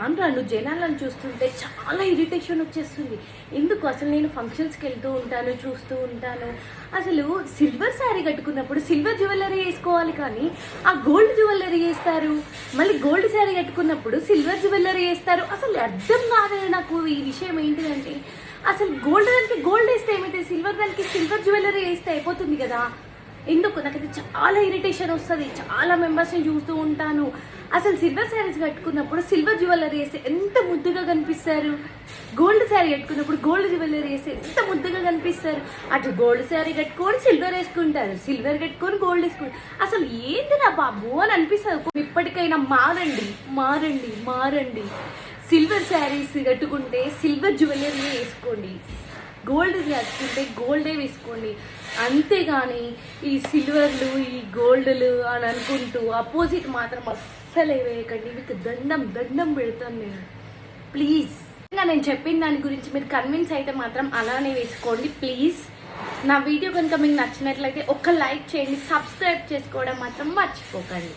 రాను జనాలను చూస్తుంటే చాలా ఇరిటేషన్ వచ్చేస్తుంది. ఎందుకు? అసలు నేను ఫంక్షన్స్కి వెళ్తూ ఉంటాను చూస్తూ ఉంటాను. అసలు సిల్వర్ శారీ కట్టుకున్నప్పుడు సిల్వర్ జ్యువెలరీ వేసుకోవాలి కానీ ఆ గోల్డ్ జ్యువెలరీ వేస్తారు. మళ్ళీ గోల్డ్ శారీ కట్టుకున్నప్పుడు సిల్వర్ జ్యువెలరీ వేస్తారు. అసలు అర్థం కాదు నాకు ఈ విషయం ఏంటిదంటే అసలు గోల్డ్ దానికి గోల్డ్ వేస్తే ఏమైతే సిల్వర్ దానికి సిల్వర్ జ్యువెలరీ వేస్తే అయిపోతుంది కదా. ఎందుకు? నాకైతే చాలా ఇరిటేషన్ వస్తుంది. చాలా మెంబర్స్ని చూస్తూ ఉంటాను. అసలు సిల్వర్ శారీస్ కట్టుకున్నప్పుడు సిల్వర్ జ్యువెలరీ వేస్తే ఎంత ముద్దుగా కనిపిస్తారు? గోల్డ్ శారీ కట్టుకున్నప్పుడు గోల్డ్ జ్యువెలరీ వేస్తే ఎంత ముద్దుగా కనిపిస్తారు? అటు గోల్డ్ శారీ కట్టుకొని సిల్వర్ వేసుకుంటారు సిల్వర్ కట్టుకొని గోల్డ్ వేసుకుంటారు. అసలు ఏంటి నా బాబు అని అనిపిస్తుంది. ఇప్పటికైనా మారండి మారండి మారండి. సిల్వర్ శారీస్ కట్టుకుంటే సిల్వర్ జ్యువెలరీ వేసుకోండి. గోల్డ్ కట్టుకుంటే గోల్డే వేసుకోండి. అంతేగాని ఈ సిల్వర్లు ఈ గోల్డ్లు అని అనుకుంటూ అపోజిట్ మాత్రం అస్సలే వేయకండి. మీకు దండం దండం పెడతాను నేను. ప్లీజ్ ఇంకా నేను చెప్పిన దాని గురించి మీరు కన్విన్స్ అయితే మాత్రం అలానే వేసుకోండి. ప్లీజ్ నా వీడియో కనుక మీకు నచ్చినట్లయితే ఒక్క లైక్ చేయండి. సబ్స్క్రైబ్ చేసుకోవడం మాత్రం మర్చిపోకండి.